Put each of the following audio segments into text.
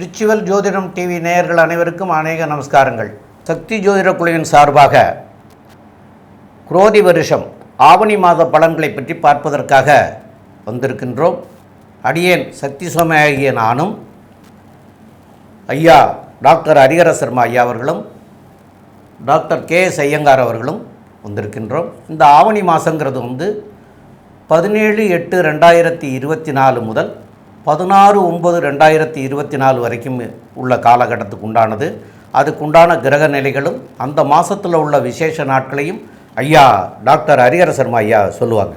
Ritual ஜோதிடம் TV நேயர்கள் அனைவருக்கும் அநேக நமஸ்காரங்கள். சக்தி ஜோதிட குழுவின் சார்பாக குரோதி வருஷம் ஆவணி மாத பலன்களை பற்றி பார்ப்பதற்காக வந்திருக்கின்றோம். அடியேன் சக்தி சோமையாகிய நானும் ஐயா டாக்டர் ஹரிஹர சர்மா ஐயா அவர்களும் டாக்டர் கே எஸ் ஐயங்கார் அவர்களும் வந்திருக்கின்றோம். இந்த ஆவணி மாதங்கிறது வந்து பதினேழு எட்டு ரெண்டாயிரத்தி இருபத்தி நாலு முதல் பதினாறு ஒம்பது ரெண்டாயிரத்தி இருபத்தி நாலு வரைக்கும் உள்ள காலகட்டத்துக்கு உண்டானது. அதுக்குண்டான கிரக நிலைகளும் அந்த மாதத்தில் உள்ள விசேஷ நாட்களையும் ஐயா டாக்டர் ஹரிஹர சர்மா ஐயா சொல்லுவாங்க.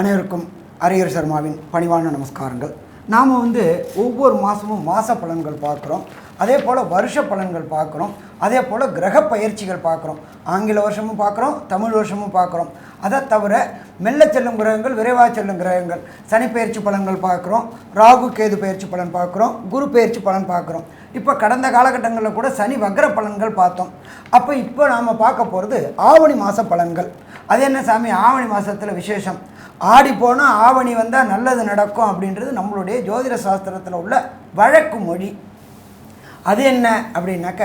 அனைவருக்கும் ஹரிஹர் சர்மாவின் பணிவான நமஸ்காரங்கள். நாம் வந்து ஒவ்வொரு மாதமும் மாத பலன்கள் பார்க்குறோம். அதே போல் வருஷ பலன்கள் பார்க்குறோம். அதே போல் கிரக பயிற்சிகள் பார்க்குறோம். ஆங்கில வருஷமும் பார்க்குறோம் தமிழ் வருஷமும் பார்க்குறோம். அதை தவிர மெல்ல செல்லும் கிரகங்கள் விரைவாக செல்லும் கிரகங்கள். சனி பயிற்சி பலன்கள் பார்க்குறோம் ராகு கேது பயிற்சி பலன் பார்க்குறோம் குரு பயிற்சி பலன் பார்க்குறோம். இப்போ கடந்த காலகட்டங்களில் கூட சனி வக்ர பலன்கள் பார்த்தோம். அப்போ இப்போ நாம் பார்க்க போகிறது ஆவணி மாத பலன்கள். அது என்ன சாமி? ஆவணி மாதத்தில் விசேஷம். ஆடி போனால் ஆவணி வந்தால் நல்லது நடக்கும் அப்படின்றது நம்மளுடைய ஜோதிட சாஸ்திரத்தில் உள்ள வழக்கு மொழி. அது என்ன அப்படின்னாக்க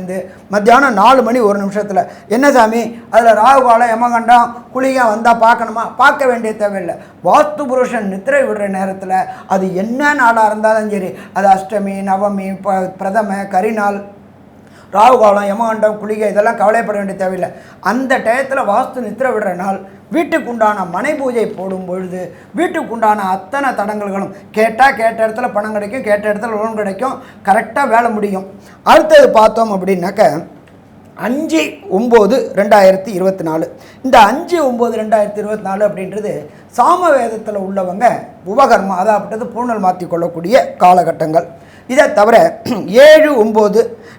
இருந்து மத்தியானம் நாலு மணி ஒரு நிமிஷத்தில். என்ன சாமி? அதில் ராகுகாலம் யமகண்டம் குளிகை வந்தால் பார்க்கணுமா? பார்க்க வேண்டிய தேவையில்லை. வாஸ்து புருஷன் நித்திரை விடுற நேரத்தில் அது என்ன நாளாக இருந்தாலும் சரி அது அஷ்டமி நவமி ப பிரதம கரிநாள் ராகு காலம் யமகண்டம் குளிகை இதெல்லாம் கவலைப்பட வேண்டிய தேவையில்லை. அந்த டயத்தில் வாஸ்து நித்திர விடுற நாள் வீட்டுக்குண்டான மனை பூஜை போடும் பொழுது வீட்டுக்குண்டான அத்தனை தடங்கல்களும் கேட்டால் கேட்ட இடத்துல பணம் கிடைக்கும் கேட்ட இடத்துல லோன் கிடைக்கும் கரெக்டாக வேலை முடியும். அடுத்தது பார்த்தோம் அப்படின்னாக்க அஞ்சு ஒம்பது ரெண்டாயிரத்தி இருபத்தி நாலு. இந்த அஞ்சு ஒம்பது ரெண்டாயிரத்தி இருபத்தி நாலு அப்படின்றது சாம வேதத்தில் உள்ளவங்க உபகர்மா அதாகப்பட்டது பூணல் மாற்றி கொள்ளக்கூடிய காலகட்டங்கள். இதை தவிர ஏழு ஒம்பது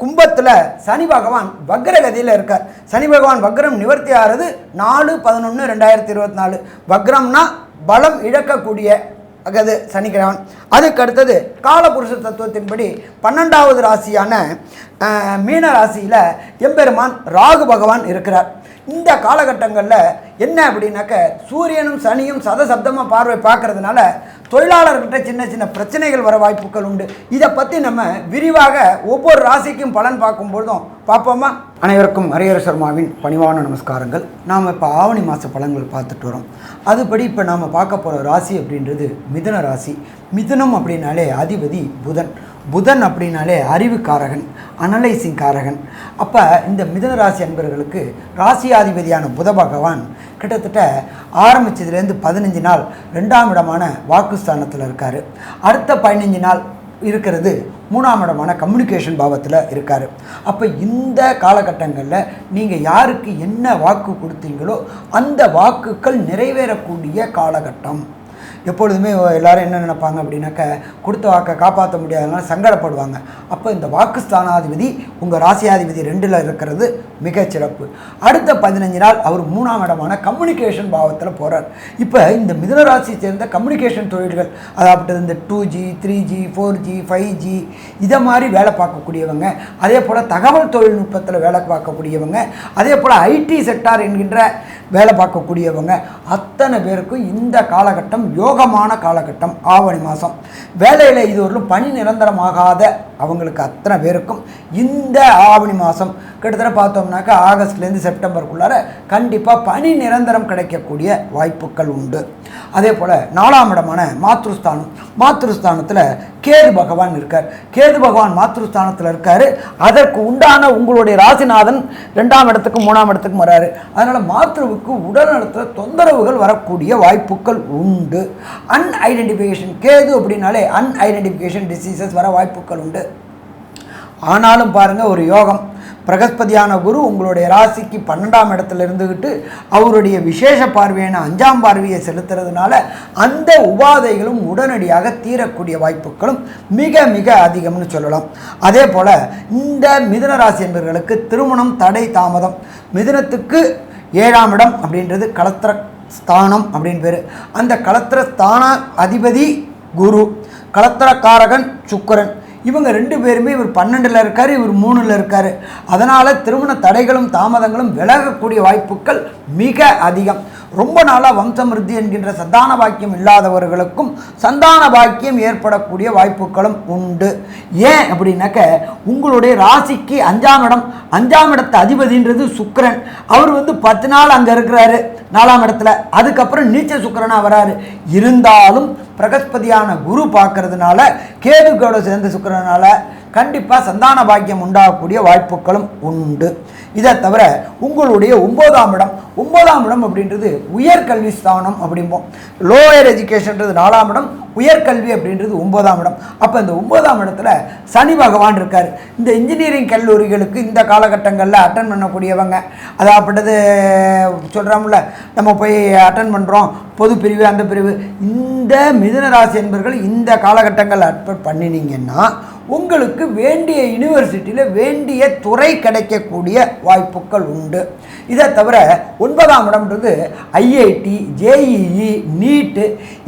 கும்பத்தில் சனி பகவான் வக்ரகதியில் இருக்கார். சனி பகவான் வக்ரம் நிவர்த்தி ஆகிறது நாலு பதினொன்று ரெண்டாயிரத்தி இருபத்தி நாலு வக்ரம்னா பலம் இழக்கக்கூடிய அகது சனிக்கிழவன் அதுக்கு அடுத்தது காலபுருஷ தத்துவத்தின்படி பன்னெண்டாவது ராசியான மீன ராசியில் எம்பெருமான் ராகு பகவான் இருக்கிறார். இந்த காலகட்டங்களில் என்ன அப்படின்னாக்க சூரியனும் சனியும் சதசப்தமாக பார்வை பார்க்கறதுனால தொழிலாளர்கிட்ட சின்ன சின்ன பிரச்சனைகள் வர வாய்ப்புகள் உண்டு. இதை பற்றி நம்ம விரிவாக ஒவ்வொரு ராசிக்கும் பலன் பார்க்கும்பொழுதும் பார்ப்போமா? அனைவருக்கும் ஹரிஹர சர்மாவின் பணிவான நமஸ்காரங்கள். நாம் இப்போ ஆவணி மாத பலன்கள் பார்த்துட்டு வரோம். அதுபடி இப்போ நாம் பார்க்க போகிற ராசி அப்படின்றது மிதுன ராசி. மிதுனம் அப்படின்னாலே அதிபதி புதன். புதன் அப்படின்னாலே அறிவுக்காரகன் அனலைசிங் காரகன் அப்போ இந்த மிதுன ராசி அன்பர்களுக்கு ராசியாதிபதியான புத பகவான் கிட்டத்தட்ட ஆரம்பித்ததுலேருந்து பதினஞ்சு நாள் ரெண்டாம் இடமான வாக்குஸ்தானத்தில் இருக்கார். அடுத்த பதினஞ்சு நாள் இருக்கிறது மூணாம் இடமான கம்யூனிகேஷன் பாவத்தில் இருக்கார். அப்போ இந்த காலகட்டங்களில் நீங்கள் யாருக்கு என்ன வாக்கு கொடுத்தீங்களோ அந்த வாக்குகள் நிறைவேறக்கூடிய காலகட்டம். எப்பொழுதுமே எல்லாரும் என்ன நினைப்பாங்க அப்படின்னாக்க கொடுத்த வாக்கை காப்பாற்ற முடியாதனால சங்கடப்படுவாங்க. அப்போ இந்த வாக்குஸ்தானாதிபதி உங்கள் ராசியாதிபதி ரெண்டில் இருக்கிறது மிகச்சிறப்பு அடுத்த பதினஞ்சு நாள் அவர் மூணாம் இடமான கம்யூனிகேஷன் பாவத்தில் போகிறார் இப்போ இந்த மிதன ராசியை சேர்ந்த கம்யூனிகேஷன் தொழில்கள் அதாவது இந்த two G three G four G five G இதை மாதிரி வேலை பார்க்கக்கூடியவங்க அதே போல் தகவல் தொழில்நுட்பத்தில் வேலை பார்க்கக்கூடியவங்க அதே போல் ஐடி செக்டார் என்கின்ற வேலை பார்க்கக்கூடியவங்க அத்தனை பேருக்கும் இந்த காலகட்டம் யோகமான காலகட்டம் ஆவணி மாதம் வேலையில் இது ஒரு பணி நிரந்தரமாகாத அவங்களுக்கு அத்தனை பேருக்கும் இந்த ஆவணி மாதம் கிட்டத்தட்ட பார்த்தோம்னாக்கா ஆகஸ்ட்லேருந்து செப்டம்பருக்குள்ளார கண்டிப்பாக பணி நிரந்தரம் கிடைக்கக்கூடிய வாய்ப்புகள் உண்டு. அதே போல் நாலாம் இடமான மாத்ருஸ்தானம். மாத்ருஸ்தானத்தில் கேது பகவான் இருக்கார். கேது பகவான் மாத்ருஸ்தானத்தில் இருக்கார். அதற்கு உண்டான உங்களுடைய ராசிநாதன் ரெண்டாம் இடத்துக்கு மூணாம் இடத்துக்கும் வராரு. அதனால் மாத்ருவுக்கு உடல்நலத்தில் தொந்தரவுகள் வரக்கூடிய வாய்ப்புகள் உண்டு. அன்ஐடென்டிஃபிகேஷன் கேது அப்படின்னாலே அன்ஐடென்டிஃபிகேஷன் டிசீசஸ் வர வாய்ப்புகள் உண்டு. ஆனாலும் பாருங்கள் ஒரு யோகம். பிரகஸ்பதியான குரு உங்களுடைய ராசிக்கு பன்னெண்டாம் இடத்துல இருந்துக்கிட்டு அவருடைய விசேஷ பார்வையான அஞ்சாம் பார்வையை செலுத்துறதுனால அந்த உபாதைகளும் உடனடியாக தீரக்கூடிய வாய்ப்புகளும் மிக மிக அதிகம்னு சொல்லலாம். அதே போல் இந்த மிதுன ராசி என்பவர்களுக்கு திருமணம் தடை தாமதம். மிதுனத்துக்கு ஏழாம் இடம் அப்படின்றது கலத்திர ஸ்தானம் அப்படின்னு பேர். அந்த களத்திர ஸ்தான அதிபதி குரு களத்திரக்காரகன் சுக்கரன். இவங்க ரெண்டு பேருமே இவர் பன்னெண்டில் இருக்கார் இவர் மூணில் இருக்கார். அதனால் திருமண தடைகளும் தாமதங்களும் விலகக்கூடிய வாய்ப்புகள் மிக அதிகம். ரொம்ப நாளாக வம்சமிருத்தி என்கின்ற சந்தான பாக்கியம் இல்லாதவர்களுக்கும் சந்தான பாக்கியம் ஏற்படக்கூடிய வாய்ப்புகளும் உண்டு. ஏன் அப்படின்னாக்க உங்களுடைய ராசிக்கு அஞ்சாம் இடம் அஞ்சாம் இடத்து அதிபதின்றது சுக்கரன். அவர் வந்து பத்து நாள் அங்கே இருக்கிறாரு. நாலாம் இடத்துல. அதுக்கப்புறம் நீச்ச சுக்கரனாக வராரு. இருந்தாலும் பிரகஸ்பதியான குரு பார்க்கறதுனால கேதுக்கோட சேர்ந்த சுக்கிரனால கண்டிப்பாக சந்தான பாக்கியம் உண்டாகக்கூடிய வாய்ப்புகளும் உண்டு. இதை தவிர உங்களுடைய ஒன்பதாம் இடம் ஒன்பதாம் இடம் அப்படின்றது உயர்கல்வி ஸ்தானம் அப்படிம்போம். லோயர் எஜுகேஷன்றது நாலாம் இடம் உயர்கல்வி அப்படின்றது ஒன்பதாம் இடம். அப்போ இந்த ஒன்பதாம் இடத்துல சனி பகவான் இருக்கார். இந்த இன்ஜினியரிங் கல்லூரிகளுக்கு இந்த காலகட்டங்களில் அட்டன் பண்ணக்கூடியவங்க அதாப்பட்டது சொல்கிறோம்ல நம்ம போய் அட்டன் பண்ணுறோம் பொது பிரிவு அந்த பிரிவு. இந்த மிதுன ராசி என்பர்கள் இந்த காலகட்டங்கள் அட்பட் பண்ணினீங்கன்னா உங்களுக்கு வேண்டிய யூனிவர்சிட்டியில் வேண்டிய துறை கிடைக்கக்கூடிய வாய்ப்புகள் உண்டு. இதை தவிர ஒன்பதாம் இடம்ன்றது ஐஐடி ஜேஇஇ நீட்டு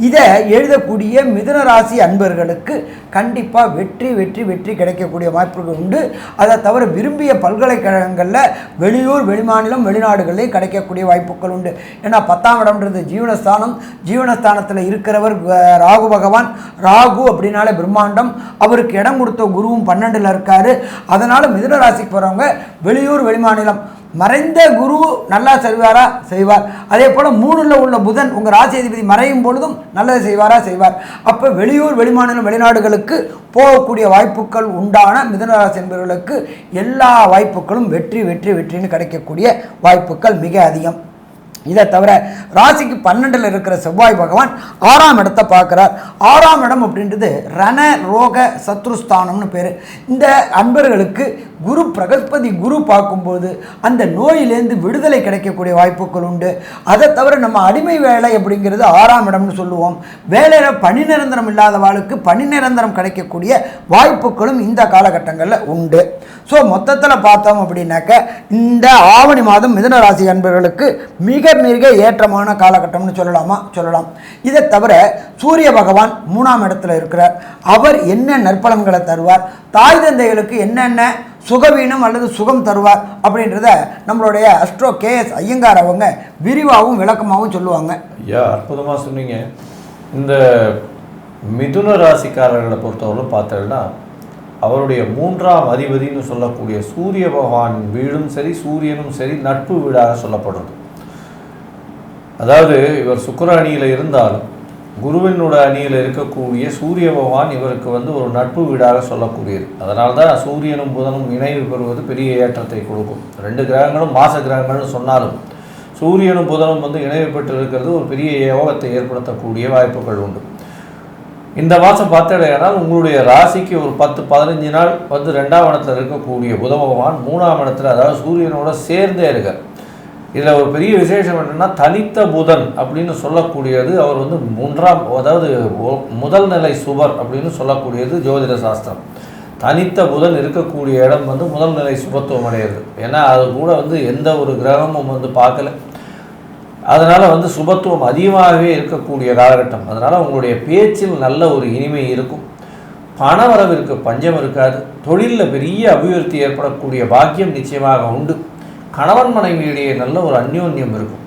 இதை எழுதக்கூடிய மிதுன ராசி அன்பர்களுக்கு கண்டிப்பாக வெற்றி வெற்றி வெற்றி கிடைக்கக்கூடிய வாய்ப்புகள் உண்டு. அதை தவிர விரும்பிய பல்கலைக்கழகங்களில் வெளியூர் வெளிமாநிலம் வெளிநாடுகளில் கிடைக்கக்கூடிய வாய்ப்புகள் உண்டு. ஏன்னா பத்தாம் இடம்ன்றது ஜீவனஸ்தானம். ஜீவனஸ்தானத்தில் இருக்கிறவர் ராகு பகவான் ராகு அப்படின்னாலே பிரம்மாண்டம். அவருக்கு இடம் கொடுத்த குருவும் பன்னெண்டில் இருக்காரு. அதனால் மிதுன ராசிக்கு போகிறவங்க வெளியூர் வெளிமாநிலம் மறைந்த குரு நல்லா செய்வாரா? செய்வார். அதே போல் மூணில் உள்ள புதன் உங்கள் ராசி அதிபதி மறையும் பொழுதும் நல்லது செய்வாரா? செய்வார். அப்போ வெளியூர் வெளிமாநிலம் வெளிநாடுகளுக்கு போகக்கூடிய வாய்ப்புகள் உண்டான மிதனராசி என்பவர்களுக்கு எல்லா வாய்ப்புகளும் வெற்றி வெற்றி வெற்றின்னு கிடைக்கக்கூடிய வாய்ப்புகள் மிக அதிகம். இதை தவிர ராசிக்கு பன்னெண்டில் இருக்கிற செவ்வாய் பகவான் ஆறாம் இடத்தை பார்க்குறார். ஆறாம் இடம் அப்படின்றது ரண ரோக சத்ருஸ்தானம்னு பேர். இந்த அன்பர்களுக்கு குரு பிரகஸ்பதி குரு பார்க்கும்போது அந்த நோயிலேருந்து விடுதலை கிடைக்கக்கூடிய வாய்ப்புகள் உண்டு. அதை தவிர நம்ம அடிமை வேலை அப்படிங்கிறது ஆறாம் இடம்னு சொல்லுவோம். வேலையில் பணி நிரந்தரம் இல்லாதவாளுக்கு பணி நிரந்தரம் கிடைக்கக்கூடிய வாய்ப்புகளும் இந்த காலகட்டங்களில் உண்டு. ஸோ மொத்தத்தில் பார்த்தோம் அப்படின்னாக்க இந்த ஆவணி மாதம் மிதுன ராசி அன்பர்களுக்கு மிக மிக ஏற்றமான காலகட்டம்னு சொல்லலாமா? சொல்லலாம். இதை தவிர சூரிய பகவான் மூணாம் இடத்துல இருக்கிறார். அவர் என்ன நற்பலன்களை தருவார்? தாய் தந்தைகளுக்கு என்னென்ன சுகவீனம் அல்லது சுகம் தருவார்? அப்படின்றத நம்மளுடைய அஸ்ட்ரோ கேஎஸ் ஐயங்கார் அவங்க விரிவாகவும் விளக்கமாகவும் சொல்லுவாங்க. ஐயா அற்புதமாக சொன்னீங்க. இந்த மிதுன ராசிக்காரர்களை பொறுத்தவரை பார்த்தோம்னா அவருடைய மூன்றாம் அதிபதின்னு சொல்லக்கூடிய சூரிய பகவான் வீடும் சரி சூரியனும் சரி நட்பு வீடாக சொல்லப்படுறது அதாவது இவர் சுக்கர அணியில் இருந்தாலும் குருவினோட அணியில் இருக்கக்கூடிய சூரிய பகவான் இவருக்கு வந்து ஒரு நட்பு வீடாக சொல்லக்கூடியது. அதனால தான் சூரியனும் புதனும் இணைவு பெறுவது பெரிய ஏற்றத்தை கொடுக்கும். ரெண்டு கிரகங்களும் மாச கிரகங்கள்னு சொன்னாலும் சூரியனும் புதனும் வந்து இணைவு பெற்று இருக்கிறது ஒரு பெரிய யோகத்தை ஏற்படுத்தக்கூடிய வாய்ப்புகள் உண்டு. இந்த மாதம் பார்த்தடையானால் உங்களுடைய ராசிக்கு ஒரு பத்து பதினஞ்சு நாள் வந்து ரெண்டாம் இடத்துல இருக்கக்கூடிய புத பகவான் மூணாம் இடத்துல அதாவது சூரியனோட சேர்ந்தே இருக்கார். இதில் ஒரு பெரிய விசேஷம் என்னென்னா தனித்த புதன் அப்படின்னு சொல்லக்கூடியது அவர் வந்து மூன்றாம் அதாவது முதல் நிலை சுவர் அப்படின்னு சொல்லக்கூடியது ஜோதிட சாஸ்திரம். தனித்த புதன் இருக்கக்கூடிய இடம் வந்து முதல் நிலை சுபத்துவம் அடையிறது. ஏன்னா அது கூட வந்து எந்த ஒரு கிரகமும் வந்து பார்க்கல. அதனால் வந்து சுபத்துவம் அதிகமாகவே இருக்கக்கூடிய காலகட்டம். அதனால் உங்களுடைய பேச்சில் நல்ல ஒரு இனிமை இருக்கும். பணவரவிற்கு பஞ்சம் இருக்காது. தொழிலில் பெரிய அபிவிருத்தி ஏற்படக்கூடிய பாக்கியம் நிச்சயமாக உண்டு. கணவன் மனைவியிடையே நல்ல ஒரு அந்யோன்யம் இருக்கும்.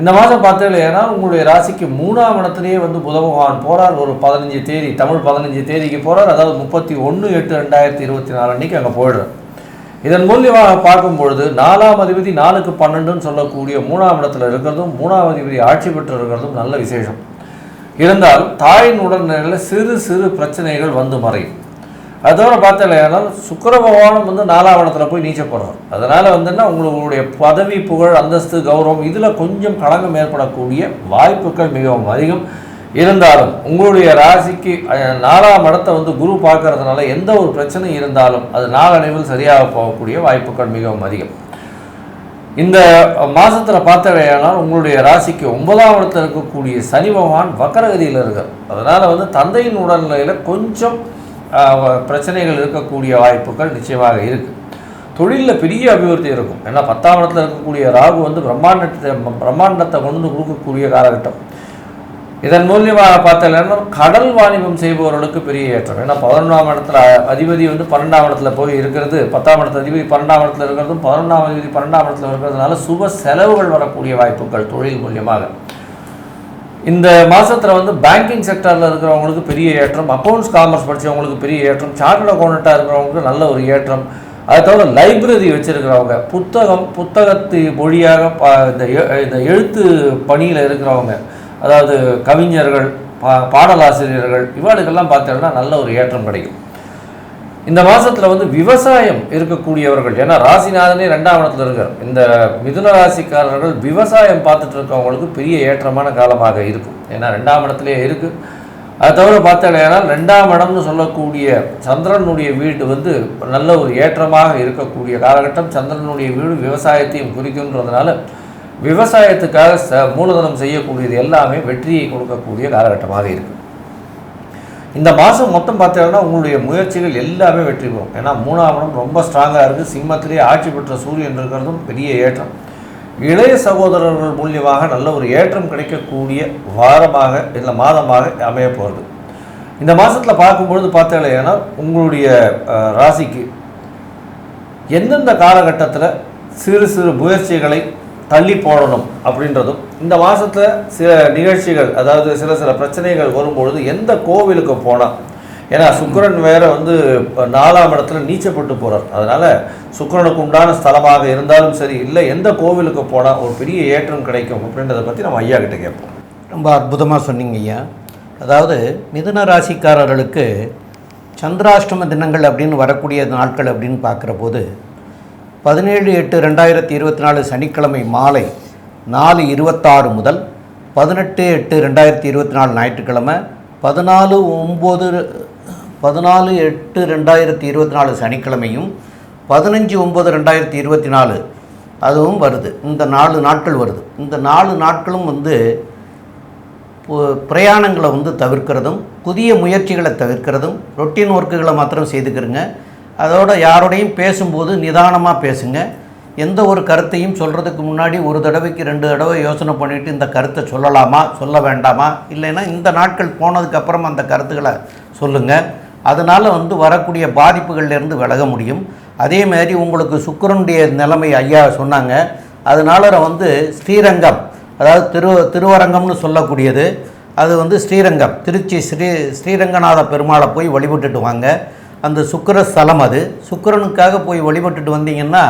இந்த மாதம் பார்த்தீங்கன்னா உங்களுடைய ராசிக்கு மூணாம் இடத்துலேயே வந்து புத பகவான் போகிறார் ஒரு பதினஞ்சு தேதி தமிழ் பதினஞ்சு தேதிக்கு போகிறார் அதாவது முப்பத்தி ஒன்று எட்டு ரெண்டாயிரத்தி இருபத்தி நாலு அன்றைக்கி அங்கே போயிடுறார். இதன் மூலியமாக பார்க்கும் பொழுது நாலாம் அதிபதி நாலுக்கு பன்னெண்டுன்னு சொல்லக்கூடிய மூணாம் இடத்துல இருக்கிறதும் மூணாம் அதிபதி ஆட்சி பெற்று இருக்கிறதும் நல்ல விசேஷம். இருந்தால் தாயின் உடல்நிலையில் சிறு சிறு பிரச்சனைகள் வந்து மறையும். அதோட பார்த்தலையானால் சுக்கர பகவானும் வந்து நாலாம் இடத்துல போய் நீச்சப்படுறார். அதனால் வந்துன்னா உங்களுடைய பதவி புகழ் அந்தஸ்து கௌரவம் இதில் கொஞ்சம் களங்கம் ஏற்படக்கூடிய வாய்ப்புகள் மிகவும் அதிகம். இருந்தாலும் உங்களுடைய ராசிக்கு நாலாம் இடத்தை வந்து குரு பார்க்கறதுனால எந்த ஒரு பிரச்சனை இருந்தாலும் அது நாளடைவில் சரியாக போகக்கூடிய வாய்ப்புகள் மிகவும் அதிகம். இந்த மாதத்தில் பார்த்தவையானால் உங்களுடைய ராசிக்கு ஒன்பதாம் இடத்தில் இருக்கக்கூடிய சனி பகவான் வக்கரகதியில் இருக்கார். அதனால் வந்து தந்தையின் உடல்நிலையில் கொஞ்சம் பிரச்சனைகள் இருக்கக்கூடிய வாய்ப்புகள் நிச்சயமாக இருக்குது தொழிலில் பெரிய அபிவிருத்தி இருக்கும். ஏன்னா பத்தாம் இடத்துல இருக்கக்கூடிய ராகு வந்து பிரம்மாண்டத்தை பிரம்மாண்டத்தை கொண்டு கொடுக்கக்கூடிய காலகட்டம். இதன் மூலியமாக பார்த்தீங்கன்னா கடல் வாணிபம் செய்பவர்களுக்கு பெரிய ஏற்றம். ஏன்னா பதினொன்றாம் இடத்துல அதிபதி வந்து பன்னெண்டாம் இடத்துல போய் இருக்கிறது பத்தாம் இடத்துல அதிபதி பன்னெண்டாம் இடத்துல இருக்கிறதும் பதினொன்றாம் அதிபதி பன்னெண்டாம் இடத்துல இருக்கிறதுனால சுப செலவுகள் வரக்கூடிய வாய்ப்புகள் தொழில் மூலியமாக. இந்த மாதத்தில் வந்து பேங்கிங் செக்டரில் இருக்கிறவங்களுக்கு பெரிய ஏற்றம் அக்கௌண்ட்ஸ் காமர்ஸ் படித்தவங்களுக்கு பெரிய ஏற்றம் சார்ட்டர்ட் அக்கௌண்ட்டாக இருக்கிறவங்களுக்கு நல்ல ஒரு ஏற்றம். அதை தவிர லைப்ரரி வச்சுருக்கிறவங்க புத்தகம் புத்தகத்து மொழியாக ப இந்த எ- இந்த எழுத்து பணியில் இருக்கிறவங்க அதாவது கவிஞர்கள் பா பாடலாசிரியர்கள் இவாளுக்கெல்லாம் பார்த்தோம்னா நல்ல ஒரு ஏற்றம் கிடைக்கும். இந்த மாதத்தில் வந்து விவசாயம் இருக்கக்கூடியவர்கள் ஏன்னா ராசிநாதனே ரெண்டாம் இடத்துல இருக்கார். இந்த மிதுன ராசிக்காரர்கள் விவசாயம் பார்த்துட்டு இருக்கவங்களுக்கு பெரிய ஏற்றமான காலமாக இருக்கும். ஏன்னா ரெண்டாம் இடத்துலேயே இருக்குது அதை தவிர பார்த்தாலேனா ரெண்டாம் இடம்னு சொல்லக்கூடிய சந்திரனுடைய வீடு வந்து நல்ல ஒரு ஏற்றமாக இருக்கக்கூடிய காலகட்டம். சந்திரனுடைய வீடு விவசாயத்தையும் குறிக்கின்றதுனால விவசாயத்துக்காக ச மூலதனம் செய்யக்கூடியது எல்லாமே வெற்றியை கொடுக்கக்கூடிய காலகட்டமாக இருக்குது இந்த மாதம் மொத்தம் பார்த்தீங்கன்னா உங்களுடைய முயற்சிகள் எல்லாமே வெற்றி பெறும். ஏன்னா மூணாவணம் ரொம்ப ஸ்ட்ராங்காக இருக்குது சிம்மத்திலேயே ஆட்சி பெற்ற சூரியன் இருக்கிறதும் பெரிய ஏற்றம். இளைய சகோதரர்கள் மூலியமாக நல்ல ஒரு ஏற்றம் கிடைக்கக்கூடிய வாரமாக இல்லை மாதமாக அமைய போகிறது இந்த மாதத்தில் பார்க்கும்பொழுது பார்த்தீங்கன்னா உங்களுடைய ராசிக்கு எந்தெந்த காலகட்டத்தில் சிறு சிறு முயற்சிகளை தள்ளி போடணும் அப்படின்றதும் இந்த மாதத்தில் சில நிகழ்ச்சிகள் அதாவது சில சில பிரச்சனைகள் வரும்பொழுது எந்த கோவிலுக்கு போனால் ஏன்னா சுக்கரன் வேற வந்து நாலாம் இடத்துல நீச்சப்பட்டு போகிறார் அதனால் சுக்கரனுக்கு உண்டான ஸ்தலமாக இருந்தாலும் சரி இல்லை எந்த கோவிலுக்கு போனால் ஒரு பெரிய ஏற்றம் கிடைக்கும் அப்படின்றத பற்றி நம்ம ஐயா கிட்ட கேட்போம். ரொம்ப அற்புதமாக சொன்னீங்க ஐயா. அதாவது மிதுன ராசிக்காரர்களுக்கு சந்திராஷ்டம தினங்கள் அப்படின்னு வரக்கூடிய நாட்கள் அப்படின்னு பார்க்குற போது பதினேழு எட்டு ரெண்டாயிரத்தி இருபத்தி நாலு சனிக்கிழமை மாலை நாலு இருபத்தாறு முதல் பதினெட்டு எட்டு ரெண்டாயிரத்தி இருபத்தி நாலு ஞாயிற்றுக்கிழமை பதினாலு ஒம்பது பதினாலு எட்டு ரெண்டாயிரத்தி இருபத்தி நாலு சனிக்கிழமையும் பதினஞ்சு ஒம்பது ரெண்டாயிரத்தி இருபத்தி நாலு. அதுவும் வருது. இந்த நாலு நாட்கள் வருது. இந்த நாலு நாட்களும் வந்து பு- பிரயாணங்களை வந்து தவிர்க்கிறதும் புதிய முயற்சிகளை தவிர்க்கிறதும் ரொட்டீன் ஒர்க்குகளை மாத்திரம் செய்துக்கிறங்க. அதோட யாரோடையும் பேசும்போது நிதானமாக பேசுங்க. எந்த ஒரு கருத்தையும் சொல்கிறதுக்கு முன்னாடி ஒரு தடவைக்கு ரெண்டு தடவை யோசனை பண்ணிவிட்டு இந்த கருத்தை சொல்லலாமா சொல்ல வேண்டாமா? இல்லைன்னா இந்த நாட்கள் போனதுக்கப்புறம் அந்த கருத்துக்களை சொல்லுங்கள் அதனால் வந்து வரக்கூடிய பாதிப்புகள்லேருந்து விலக முடியும். அதே மாதிரி உங்களுக்கு சுக்கரனுடைய நிலைமை ஐயா சொன்னாங்க. அதனால வந்து ஸ்ரீரங்கம் அதாவது திரு திருவரங்கம்னு சொல்லக்கூடியது. அது வந்து ஸ்ரீரங்கம் திருச்சி ஸ்ரீ ஸ்ரீரங்கநாத பெருமாளை போய் வழிபட்டுட்டு வாங்க. அந்த சுக்கர ஸ்தலம் அது. சுக்கிரனுக்காக போய் வழிபட்டுட்டு வந்தீங்கன்னா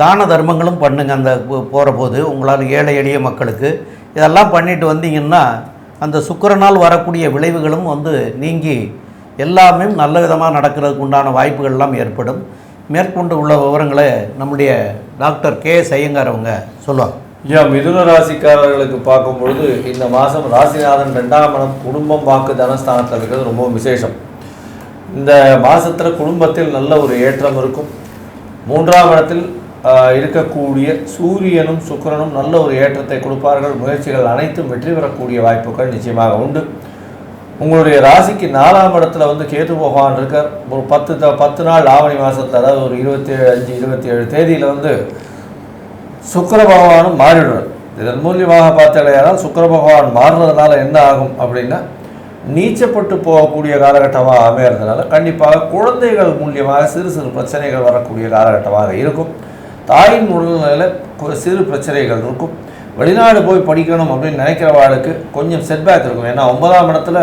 தான தர்மங்களும் பண்ணுங்கள் அந்த போகிற போது உங்களால் ஏழை எளிய மக்களுக்கு. இதெல்லாம் பண்ணிட்டு வந்தீங்கன்னா அந்த சுக்கிரனால் வரக்கூடிய விளைவுகளும் வந்து நீங்கி எல்லாமே நல்ல விதமாக நடக்கிறதுக்கு உண்டான வாய்ப்புகள்லாம் ஏற்படும். மேற்கொண்டு உள்ள விவரங்களை நம்முடைய டாக்டர் கே எஸ் ஐயங்கார் அவங்க சொல்லுவாங்க. ஐயா மிதுன ராசிக்காரர்களுக்கு பார்க்கும் பொழுது இந்த மாதம் ராசிநாதன் ரெண்டாம் இடம் குடும்பம் வாக்கு தனஸ்தானத்தில் இருக்கிறது ரொம்ப விசேஷம். இந்த மாதத்தில் குடும்பத்தில் நல்ல ஒரு ஏற்றம் இருக்கும். மூன்றாம் இடத்தில் இருக்கக்கூடிய சூரியனும் சுக்கிரனும் நல்ல ஒரு ஏற்றத்தை கொடுப்பார்கள். முயற்சிகள் அனைத்தும் வெற்றி பெறக்கூடிய வாய்ப்புகள் நிச்சயமாக உண்டு. உங்களுடைய ராசிக்கு நாலாம் இடத்துல வந்து கேது பகவான் இருக்கார். ஒரு பத்து த- பத்து நாள் ஆவணி மாதத்தில் அதாவது ஒரு இருபத்தி ஏழு அஞ்சு இருபத்தி ஏழு தேதியில் வந்து சுக்கர பகவானும் மாறிடுறார் இதன் மூலியமாக பார்த்தாலேயானால் சுக்கர பகவான் மாறுறதுனால என்ன ஆகும் அப்படின்னா நீச்சப்பட்டு போகக்கூடிய காலகட்டமாக அமையறதுனால கண்டிப்பாக குழந்தைகள் மூலியமாக சிறு சிறு பிரச்சனைகள் வரக்கூடிய காலகட்டமாக இருக்கும். தாயின் உடல்நிலையில் சிறு பிரச்சனைகள் இருக்கும். வெளிநாடு போய் படிக்கணும் அப்படின்னு நினைக்கிறவாளுக்கு கொஞ்சம் செட்பேக் இருக்கும். ஏன்னா ஒன்பதாம் இடத்துல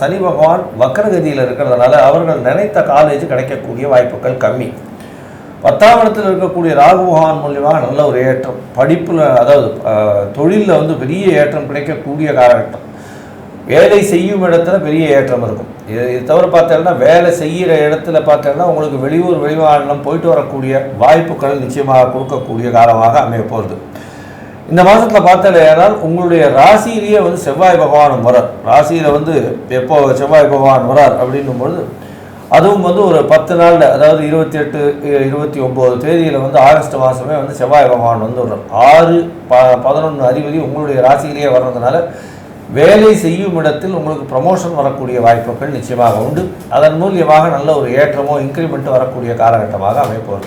சனி பகவான் வக்கரகதியில் இருக்கிறதுனால அவர்கள் நினைத்த காலேஜ் கிடைக்கக்கூடிய வாய்ப்புகள் கம்மி. பத்தாம் இடத்தில் இருக்கக்கூடிய ராகு பகவான் மூலியமாக நல்ல ஒரு ஏற்றம். படிப்பில் அதாவது தொழிலில் வந்து பெரிய ஏற்றம் கிடைக்கக்கூடிய காலகட்டம். வேலை செய்யும் இடத்துல பெரிய ஏற்றம் இருக்கும். இது இது தவிர பார்த்தேன்னா வேலை செய்கிற இடத்துல பார்த்தேன்னா உங்களுக்கு வெளியூர் வெளிமாநிலம் போயிட்டு வரக்கூடிய வாய்ப்புகள் நிச்சயமாக கொடுக்கக்கூடிய காலமாக அமைய போகிறது இந்த மாதத்தில் பார்த்தாலேயானால் உங்களுடைய ராசியிலேயே வந்து செவ்வாய் பகவான் வரார். ராசியில் வந்து எப்போ செவ்வாய் பகவான் வரார் அப்படின்னும் பொழுது அதுவும் வந்து ஒரு பத்து நாளில் அதாவது இருபத்தி எட்டு இருபத்தி ஒம்பது தேதியில் வந்து ஆகஸ்ட் மாதமே வந்து செவ்வாய் பகவான் வந்து வர்றார் ஆறு ப பதினொன்று அதிபதி உங்களுடைய ராசியிலேயே வர்றதுனால வேலை செய்யும் இடத்தில் உங்களுக்கு ப்ரமோஷன் வரக்கூடிய வாய்ப்புகள் நிச்சயமாக உண்டு. அதன் மூலியமாக நல்ல ஒரு ஏற்றமோ இன்க்ரிமெண்ட் வரக்கூடிய காலகட்டமாக அமைப்போம்.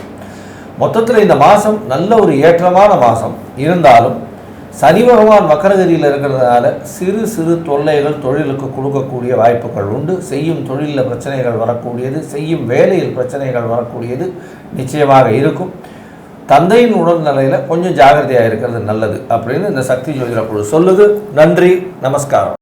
மொத்தத்தில் இந்த மாதம் நல்ல ஒரு ஏற்றமான மாதம் இருந்தாலும் சனி பகவான் மக்கரகிரியில் இருக்கிறதுனால சிறு சிறு தொல்லைகள் தொழிலுக்கு கொடுக்கக்கூடிய வாய்ப்புகள் உண்டு. செய்யும் தொழிலில் பிரச்சனைகள் வரக்கூடியது செய்யும் வேலையில் பிரச்சனைகள் வரக்கூடியது நிச்சயமாக இருக்கும். தந்தையின் உடல்நிலையில் கொஞ்சம் ஜாகிரதையாக இருக்கிறது நல்லது அப்படின்னு இந்த சக்தி ஜோதிட குழு சொல்லுது. நன்றி நமஸ்காரம்.